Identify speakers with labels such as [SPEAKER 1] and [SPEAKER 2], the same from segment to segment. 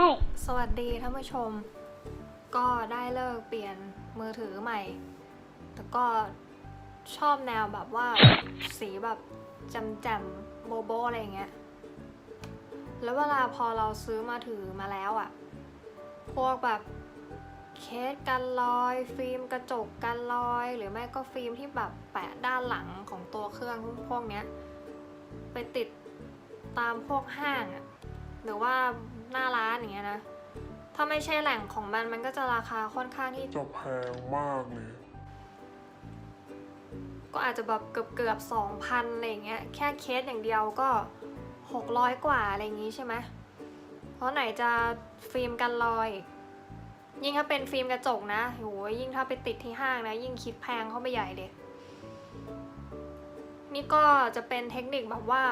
[SPEAKER 1] ช่
[SPEAKER 2] สวัสดีท่านผู้ชม ก็ได้เลิกเปลี่ยนมือถือใหม่ แต่ก็ชอบแนวแบบว่าสีแบบจำจำโบโบอะไรเงี้ย แล้วเวลาพอเราซื้อมาถือมาแล้วอะพวกแบบเคสกันรอย ฟิล์มกระจกกันรอย หรือไม่ก็ฟิล์มที่แบบแปะด้านหลังของตัวเครื่องพวกเนี้ย ไปติดตามพวกห้าง หรือว่า หน้าร้านอย่างเงี้ยนะ ถ้าไม่ใช่แหล่งของมันมันก็จะราคาค่อนข้างที่
[SPEAKER 3] จะแพงมากเลย
[SPEAKER 2] ก็อาจจะแบบเกือบเกือบสองพันอะไรอย่างเงี้ยแค่เคสอย่างเดียวก็หกร้อยกว่าอะไรอย่างงี้ใช่ไหมเพราะไหนจะฟิล์มกันรอยอีกยิ่งถ้าเป็นฟิล์มกระจกนะโหยิ่งถ้าไปติดที่ห้างนะ ยิ่งคิดแพงเข้าไปใหญ่เลย นี่ก็จะเป็นเทคนิคแบบว่า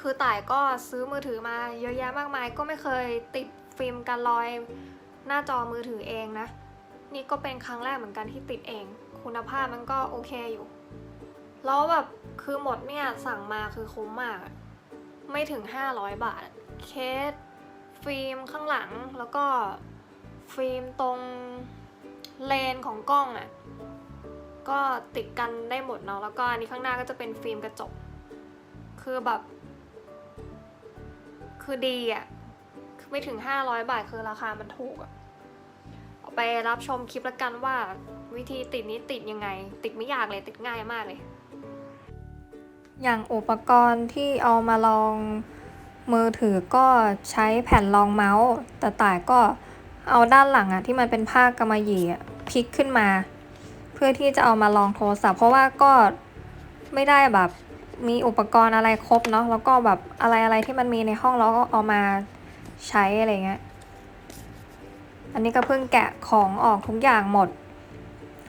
[SPEAKER 2] คือต่ายก็ซื้อมือถือมาเยอะแยะมากมาย ก็ไม่เคยติดฟิล์มกันรอยหน้าจอมือถือเองนะ นี่ก็เป็นครั้งแรกเหมือนกันที่ติดเอง คุณภาพมันก็โอเคอยู่ แล้วแบบคือหมดเนี่ยสั่งมาคือคุ้มมาก ไม่ถึง 500 บาท เคส ฟิล์มข้างหลังแล้วก็ฟิล์มตรงเลนของกล้องอะ่ะก็ติดกันได้หมดเนาะแล้วก็อันนี้ข้างหน้าก็จะเป็นฟิล์มกระจก คือแบบ คือดีอะ่ะไม่ถึง 500 บาทคือราคามันถูกอะเอาไปรับชมคลิปละกันว่า วิธีติดนี้ติดยังไง ติดไม่ยากเลยติดง่ายมากเลย อย่างอุปกรณ์ที่เอามาลองมือถือก็ใช้แผ่นรองเมาส์ แต่ต่ายก็เอาด้านหลังอะที่มันเป็นผ้ากำมะหยี่พลิกขึ้นมา เพื่อที่จะเอามาลองโทรศัพท์ เพราะว่าก็ไม่ได้แบบ มีอุปกรณ์อะไรครบเนาะแล้วก็แบบอะไรอะไรที่มันมีในห้องเราก็เอามาใช้อะไรเงี้ย อันนี้ก็เพิ่งแกะของออกทุกอย่างหมด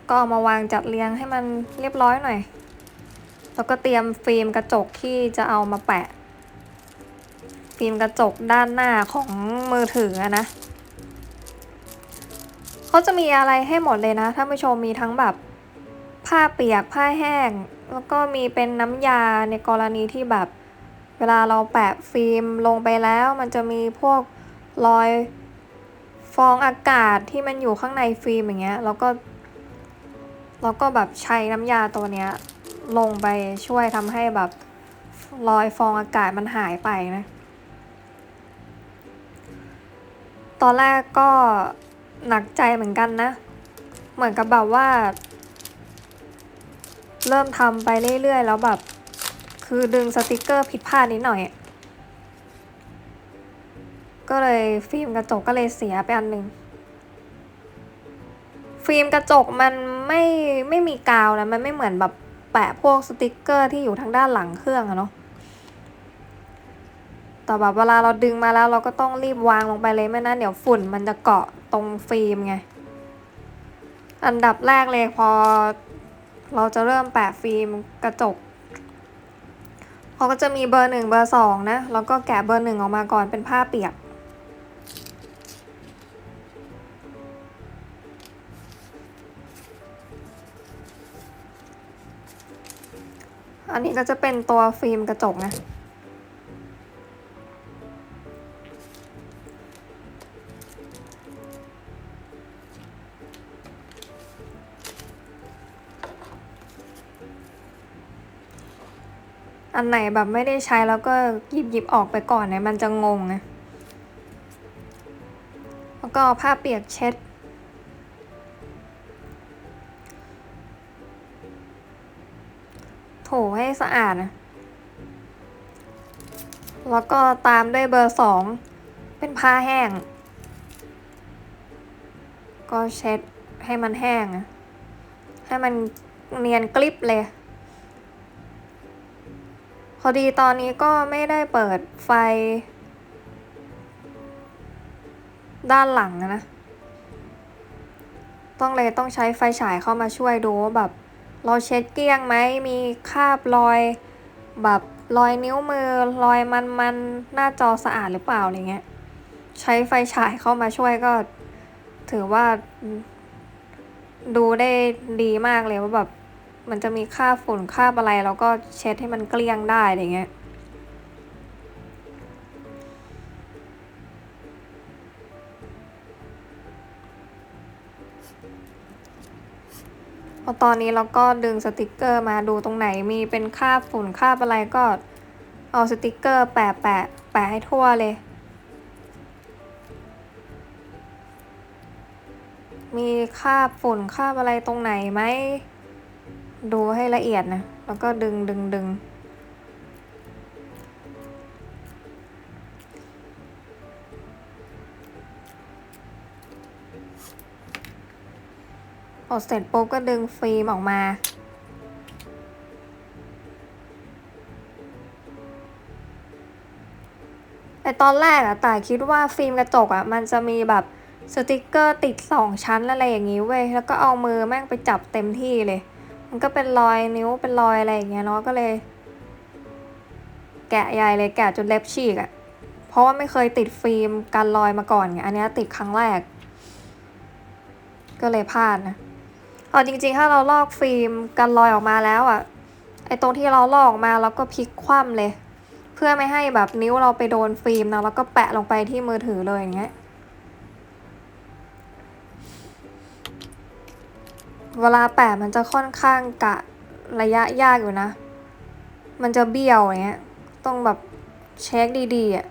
[SPEAKER 2] ก็เอามาวางจัดเรียงให้มันเรียบร้อยหน่อย แล้วก็เตรียมฟิล์มกระจกที่จะเอามาแปะ ฟิล์มกระจกด้านหน้าของมือถืออะนะเขาจะมีอะไรให้หมดเลยนะท่านผู้ชมมีทั้งแบบผ้าเปียกผ้าแห้ง แล้วก็มีเป็นน้ำยาในกรณีที่แบบเวลาเราแปะฟิล์มลงไปแล้ว มันจะมีพวกรอยฟองอากาศที่มันอยู่ข้างในฟิล์มอย่างเงี้ยแล้วก็แล้วก็แบบใช้น้ำยาตัวเนี้ยลงไปช่วยทำให้แบบรอยฟองอากาศมันหายไปนะ ตอนแรกก็หนักใจเหมือนกันนะ เหมือนกับแบบว่า เริ่มทำไปเรื่อยๆ แล้วแบบ คือดึงสติกเกอร์ผิดพลาดนิดหน่อย ก็เลยฟิล์มกระจกก็เลยเสียไปอันหนึ่งฟิล์มกระจกมันไม่ไม่มีกาวนะมันไม่เหมือนแบบแปะพวกสติกเกอร์ที่อยู่ทางด้านหลังเครื่องอะเนาะแต่แบบเวลาเราดึงมาแล้วเราก็ต้องรีบวางลงไปเลยไม่นั้นเดี๋ยวฝุ่นมันจะเกาะตรงฟิล์มไง อันดับแรกเลยพอ เราจะเริ่มแปะฟิล์มกระจกเขาก็จะมีเบอร์หนึ่งเบอร์สองนะ แล้วก็แกะเบอร์หนึ่งออกมาก่อนเป็นผ้าเปียก อันนี้ก็จะเป็นตัวฟิล์มกระจกนะ อันไหนแบบไม่ได้ใช้แล้วก็หยิบหยิบออกไปก่อนเนี่ยมันจะงงไงแล้วก็ผ้าเปียกเช็ด โถให้สะอาดนะแล้วก็ตามด้วยเบอร์สองเป็นผ้าแห้ง ก็เช็ดให้มันแห้งอะให้มันเนียนกลิบเลย พอดีตอนนี้ก็ไม่ได้เปิดไฟ ด้านหลังนะ ต้องเลยต้องใช้ไฟฉายเข้ามาช่วยดูว่าแบบ เราเช็ดเกลี้ยงไหมมีคราบรอย แบบรอยนิ้วมือรอยมันมันๆหน้าจอสะอาดหรือเปล่าอะไรเงี้ย ใช้ไฟฉายเข้ามาช่วยก็ ถือว่าดูได้ดีมากเลยว่าแบบ มันจะมีค่าฝุ่นค่าอะไรแล้วก็เช็ดให้มันเกลี้ยงได้อะไรเงี้ยพอตอนนี้เราก็ดึงสติกเกอร์มาดูตรงไหนมีเป็นค่าฝุ่นค่าอะไรก็เอาสติกเกอร์แปะแปะแปะให้ทั่วเลย มีค่าฝุ่นค่าอะไรตรงไหนไหม ดูให้ละเอียดนะ แล้วก็ดึงดึงดึงพอเสร็จปุ๊บก็ดึงฟิล์มออกมาไอตอนแรกอะแต่ายคิดว่าฟิล์มกระจกอะมันจะมีแบบสติกเกอร์ติดสองชั้นอะไรอย่างงี้เว้ย แล้วก็เอามือแม่งไปจับเต็มที่เลย มันก็เป็นรอยนิ้วเป็นรอยอะไรอย่างเงี้ยเนาะก็เลย แกะใหญ่เลยแกะจนเล็บฉีกอะเพราะว่าไม่เคยติดฟิล์มกันรอยมาก่อนไงอันนี้ติดครั้งแรก ก็เลยพลาดนะเอาจริงๆ ถ้าเราลอกฟิล์มกันรอยออกมาแล้วอะไอตรงที่เราลอกออกมาเราก็พลิกคว่ำเลย เพื่อไม่ให้แบบนิ้วเราไปโดนฟิล์มนะแล้วก็แปะลงไปที่มือถือเลยอย่างเงี้ย เวลาแปะมันจะค่อนข้างกะระยะยากอยู่นะ มันจะเบี้ยวอย่างเงี้ย ต้องแบบเช็คดีๆอะ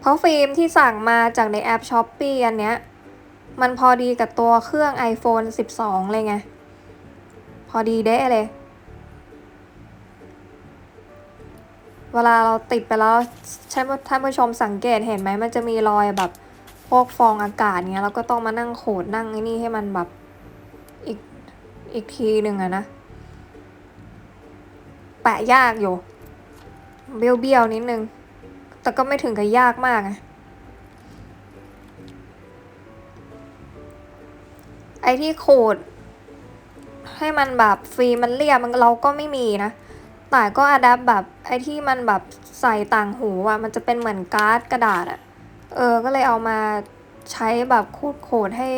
[SPEAKER 2] เพราะฟิล์มที่สั่งมาจากในแอป s h อ p e e อันเนี้ย มันพอดีกับตัวเครื่อง iPhone 12 เลยไง พอดีเด้เลย เวลาเราติดไปแล้วใช่ท่านผู้ชมสังเกตเห็นไหม มันจะมีรอยแบบพวกฟองอากาศเงี้ย แล้วก็ต้องมานั่งขูดนั่งไอ้นี่ให้มันแบบ อีกทีหนึ่งอะนะ แปะยากอยู่เบี้ยวเบี้ยวๆนิดนึง แต่ก็ไม่ถึงกับยากมากอะไอที่ขูดให้มันแบบฟิล์มมันเรียบมันเราก็ไม่มีนะ แต่ก็อะแดปแบบไอที่มันแบบใส่ต่างหูอะมันจะเป็นเหมือนการ์ดกระดาษอะเออ ก็เลยเอามาใช้แบบขูดโขดให้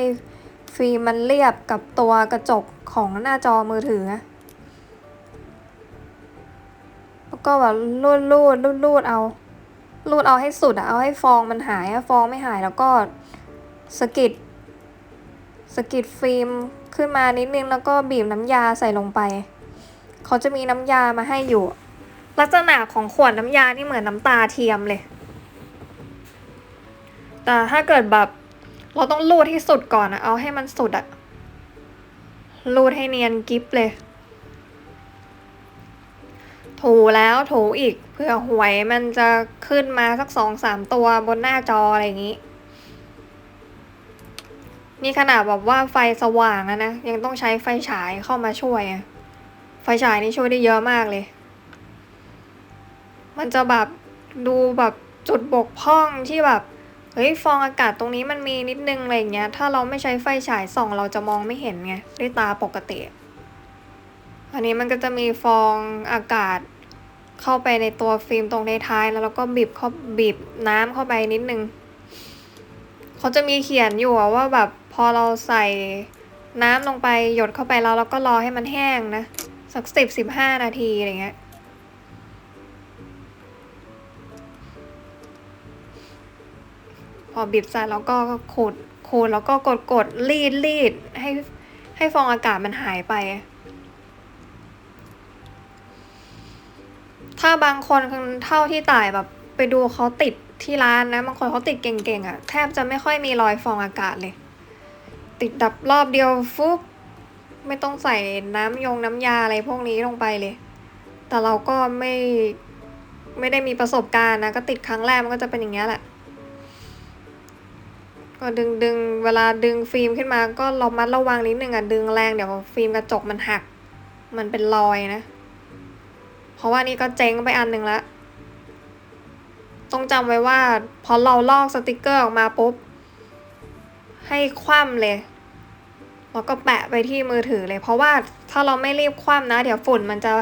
[SPEAKER 2] ฟิล์มมันเรียบกับตัวกระจกของหน้าจอมือถือ แล้วก็แบบรูดรูดรูดรูดเอา รูดเอาให้สุดอะเอาให้ฟองมันหายอะฟองไม่หายแล้วก็สกิดสกิดฟิล์มขึ้นมานิดนึงแล้วก็บีบน้ำยาใส่ลงไป เขาจะมีน้ำยามาให้อยู่ ลักษณะของขวดน้ำยานี่เหมือนน้ำตาเทียมเลย แต่ถ้าเกิดแบบ เราต้องรูดให้สุดก่อนอะเอาให้มันสุดอะรูดให้เนียนกิฟเลย ถูแล้วถูอีกเพื่อหวยมันจะขึ้นมาสักสองสามตัวบนหน้าจออะไรอย่างนี้ นี่ขนาดแบบว่าไฟสว่างแล้วนะ ยังต้องใช้ไฟฉายเข้ามาช่วยอะไฟฉายนี่ช่วยได้เยอะมากเลย มันจะแบบดูแบบจุดบกพร่องที่แบบ เฮ้ยฟองอากาศตรงนี้มันมีนิดนึงอะไรเงี้ย ถ้าเราไม่ใช้ไฟฉายส่องเราจะมองไม่เห็นไงด้วยตาปกติ อันนี้มันก็จะมีฟองอากาศเข้าไปในตัวฟิล์มตรงในท้ายแล้วเราก็บีบเข้าบีบน้ำเข้าไปนิดนึง เขาจะมีเขียนอยู่ว่าแบบพอเราใส่น้ำลงไปหยดเข้าไปแล้วเราก็รอให้มันแห้งนะ สักสิบสิบห้านาทีอะไรเงี้ย พอบีบใส่แล้วก็ขูดขูดแล้วก็กดกดรีดรีดให้ให้ฟองอากาศมันหายไป ถ้าบางคนเท่าที่ต่ายแบบไปดูเขาติดที่ร้านนะบางคนเขาติดเก่งๆอะ่ะแทบจะไม่ค่อยมีรอยฟองอากาศเลย ติดดับรอบเดียวฟุบไม่ต้องใส่น้ำยงน้ำยาอะไรพวกนี้ลงไปเลย แต่เราก็ไม่ไม่ได้มีประสบการณ์นะ ก็ติดครั้งแรกมันก็จะเป็นอย่างเงี้ยแหละ ก็ดึงดึงเวลาดึงฟิล์มขึ้นมาก็ระมัดระวังนิดนึงอะดึงแรงเดี๋ยวฟิล์มกระจกมันหัก มันเป็นรอยนะ เพราะว่านี่ก็เจ๊งไปอันหนึ่งละต้องจำไว้ว่าพอเราลอกสติกเกอร์ออกมาปุ๊บ ให้คว่ำเลยแล้วก็แปะไปที่มือถือเลย เพราะว่าถ้าเราไม่รีบคว่ำนะ เดี๋ยวฝุ่นมันจะ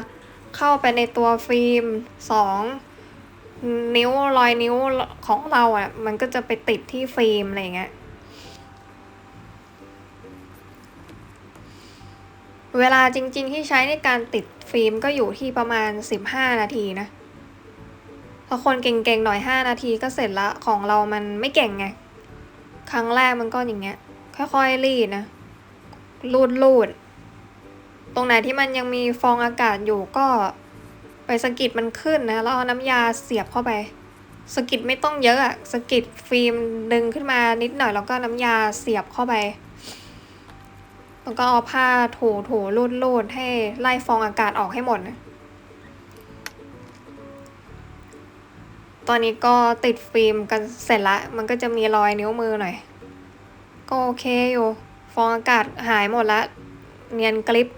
[SPEAKER 2] เข้าไปในตัวฟิล์มสอง นิ้วรอยนิ้วของเราอะ มันก็จะไปติดที่ฟิล์มอะไรเงี้ย เวลาจริง ๆ ที่ใช้ในการติดฟิล์มก็อยู่ที่ประมาณสิบห้านาทีนะถ้าคนเก่งๆ หน่อยห้านาทีก็เสร็จละของเรามันไม่เก่งไง ครั้งแรกมันก็อย่างเงี้ย ค่อยๆรีดนะ รูดรูด ตรงไหนที่มันยังมีฟองอากาศอยู่ก็ ไปสกิดมันขึ้นนะแล้วเอาน้ำยาเสียบเข้าไปสกิดไม่ต้องเยอะอะสกิดฟิล์มดึงขึ้นมานิดหน่อยแล้วก็น้ำยาเสียบเข้าไปแล้วก็เอาผ้าถูถูรูดรูดให้ไล่ฟองอากาศออกให้หมดนะตอนนี้ก็ติดฟิล์มกันเสร็จละ มันก็จะมีรอยนิ้วมือหน่อย ก็โอเคอยู่ ฟองอากาศหายหมดละ เนียนกริป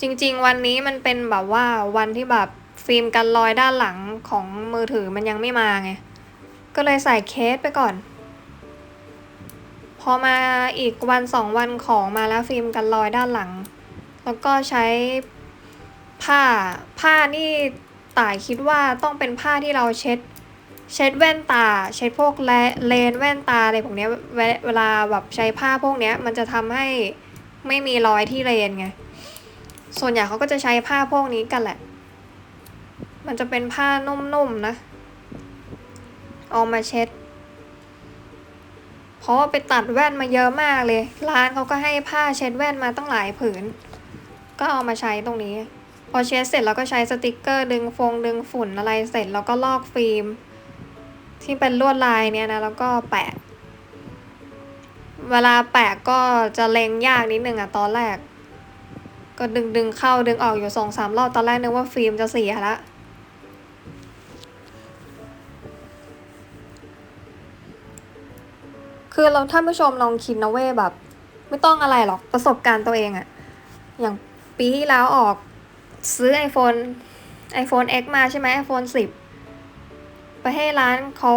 [SPEAKER 2] จริง ๆ วันนี้มันเป็นแบบว่าวันที่แบบฟิล์มกันรอยด้านหลังของมือถือมันยังไม่มาไง ก็เลยใส่เคสไปก่อน พอมาอีกวันสองวันของมาแล้วฟิล์มกันรอยด้านหลัง แล้วก็ใช้ผ้าผ้านี่ต่ายคิดว่าต้องเป็นผ้าที่เราเช็ด เช็ดแว่นตา เช็ดพวกแลเลนแว่นตาอะไรพวกนี้เวลาแบบใช้ผ้าพวกนี้มันจะทำให้ไม่มีรอยที่เลนไง ส่วนใหญ่เขาก็จะใช้ผ้าพวกนี้กันแหละ มันจะเป็นผ้านุ่มๆนะ เอามาเช็ด เพราะว่าไปตัดแว่นมาเยอะมากเลย ร้านเขาก็ให้ผ้าเช็ดแว่นมาตั้งหลายผืน ก็เอามาใช้ตรงนี้ พอเช็ดเสร็จแล้วก็ใช้สติกเกอร์ดึงฟงดึงฝุ่นอะไรเสร็จแล้วก็ลอกฟิล์ม ที่เป็นลวดลายเนี่ยนะแล้วก็แปะ เวลาแปะก็จะเล็งยากนิดนึงอะตอนแรก ก็ดึงดึงเข้าดึงออกอยู่สองสามรอบตอนแรกนึกว่าฟิล์มจะเสียละคือเราท่านผู้ชมลองคิดนะเว้แบบ ไม่ต้องอะไรหรอกประสบการณ์ตัวเองอะอย่างปีที่แล้วออกซื้อ iPhone iPhone X มาใช่ไหม iPhone 10 ไปให้ร้านเขา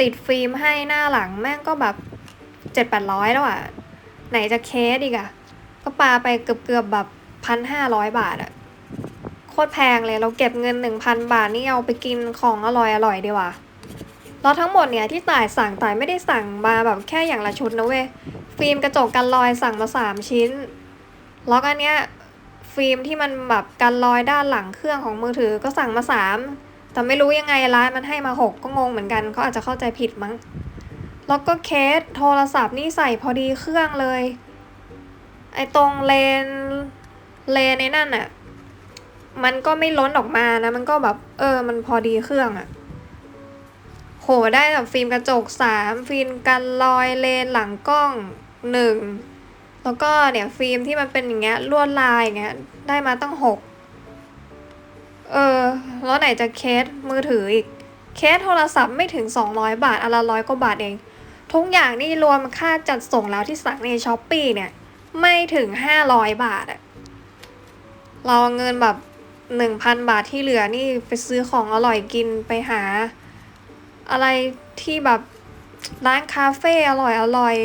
[SPEAKER 2] ติดฟิล์มให้หน้าหลังแม่งก็แบบเจ็ดแปดร้อยแล้วอะไหนจะเคสอีกอะ ก็ปาไปเกือบเกือบๆแบบพันห้าร้อยบาทอะโคตรแพงเลยเราเก็บเงินหนึ่งพันบาทนี่เอาไปกินของอร่อยอร่อยดีกว่าแล้วทั้งหมดเนี่ยที่ต่ายสั่งต่ายไม่ได้สั่งมาแบบแค่อย่างละชุดนะเว้ยฟิล์มกระจกกันรอยสั่งมาสามชิ้น แล้วก็อันเนี้ยฟิล์มที่มันแบบกันรอยด้านหลังเครื่องของมือถือก็สั่งมาสามแต่ไม่รู้ยังไงร้านมันให้มาหกก็งงเหมือนกันเขาอาจจะเข้าใจผิดมั้ง แล้วก็เคสโทรศัพท์นี่ใส่พอดีเครื่องเลย ไอตรงเลนเลนในนั่นอะมันก็ไม่ล้นออกมานะ มันก็แบบ เออ มันพอดีเครื่องอะโหได้แบบฟิล์มกระจกสามฟิล์มกันรอยเลนหลังกล้องหนึ่งแล้วก็เนี่ยฟิล์มที่มันเป็นอย่างเงี้ยลวดลายอย่างเงี้ยได้มาตั้งหกเออ แล้วไหนจะเคสมือถืออีก เคสโทรศัพท์ไม่ถึง 200 บาทอนละร้อยกว่าบาทเอง ทุกอย่างนี่รวมค่าจัดส่งแล้วที่สั่งในช้อปปีเนี่ย ไม่ถึง500บาทอะเราเงินแบบ1,000บาทที่เหลือนี่ไปซื้อของอร่อยกินไปหา อะไรที่แบบร้านคาเฟ่อร่อยอร่อย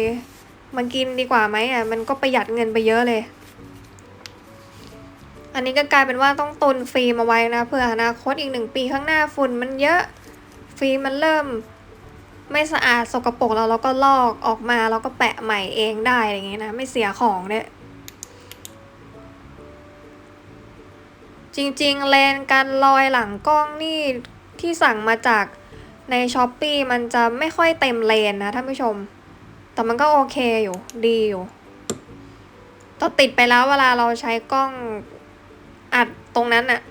[SPEAKER 2] มากินดีกว่าไหมอะมันก็ประหยัดเงินไปเยอะเลย อันนี้ก็กลายเป็นว่าต้องตุนฟิล์มเอาไว้นะเพื่ออนาคตอีกหนึ่งปีข้างหน้าฝุ่นมันเยอะฟิล์มมันเริ่ม ไม่สะอาดสกปรกแล้วเราก็ลอกออกมาแล้วก็แปะใหม่เองได้อะไรอย่างเงี้ยนะไม่เสียของเนี่ยจริงๆเลนกันรอยหลังกล้องนี่ที่สั่งมาจากในช้อปปีมันจะไม่ค่อยเต็มเลนนะท่านผู้ชม แต่มันก็โอเคอยู่ดีอยู่ต่อติดไปแล้วเวลาเราใช้กล้องอัดตรงนั้นอะ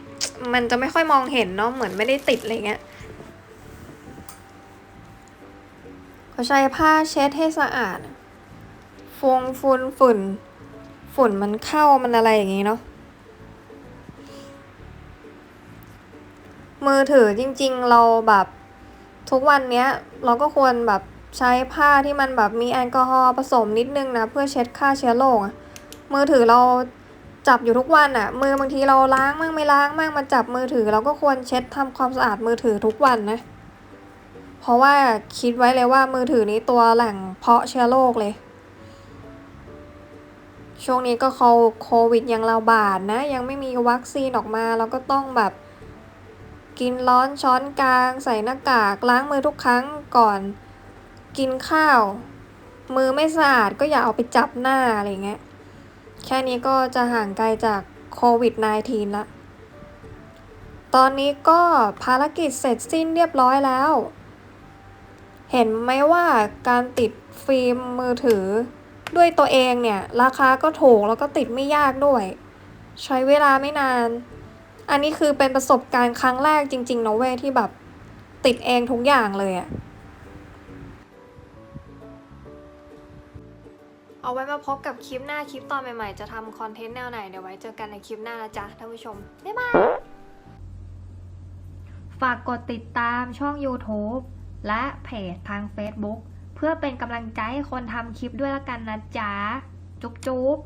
[SPEAKER 2] มันจะไม่ค่อยมองเห็นเนาะเหมือนไม่ได้ติดอะไรเงี้ย ก็ใช้ผ้าเช็ดให้สะอาดฟงฝุ่นฝุ่น ฝุ่นมันเข้ามันอะไรอย่างงี้เนาะมือถือจริง ๆ เราแบบทุกวันเนี้ย เราก็ควรแบบใช้ผ้าที่มันแบบมีแอลกอฮอล์ผสมนิดนึงนะ เพื่อเช็ดฆ่าเชื้อโรคมือถือเราจับอยู่ทุกวันอะมือบางทีเราล้างมั่งไม่ล้างมั่งมาจับมือถือ เราก็ควรเช็ดทำความสะอาดมือถือทุกวันนะ เพราะว่าคิดไว้เลยว่ามือถือนี้ตัวแหล่งเพาะเชื้อโรคเลย ช่วงนี้ก็เขาโควิดยังระบาดนะ ยังไม่มีวัคซีนออกมาเราก็ต้องแบบกินร้อนช้อนกลาง ใส่หน้ากากล้างมือทุกครั้งก่อน กินข้าว มือไม่สะอาดก็อย่าเอาไปจับหน้าอะไรเงี้ยแค่นี้ก็จะห่างไกลจากโควิด -19 ละ ตอนนี้ก็ภารกิจเสร็จสิ้นเรียบร้อยแล้ว เห็นไหมว่าการติดฟิล์มมือถือ ด้วยตัวเองเนี่ย ราคาก็ถูกแล้วก็ติดไม่ยากด้วย ใช้เวลาไม่นาน อันนี้คือเป็นประสบการณ์ครั้งแรกจริงๆนะเว้ยที่แบบติดเองทุกอย่างเลยอะเอาไว้มาพบกับคลิปหน้าคลิปตอนใหม่ๆ จะทำคอนเทนต์แนวไหน เดี๋ยวไว้เจอกันในคลิปหน้านะจ๊ะท่านผู้ชม บ๊ายบาย ฝากกดติดตามช่อง YouTube และเพจทาง Facebook เพื่อเป็นกำลังใจให้คนทำคลิปด้วยละกันนะจ๊ะ จุ๊บจุ๊บ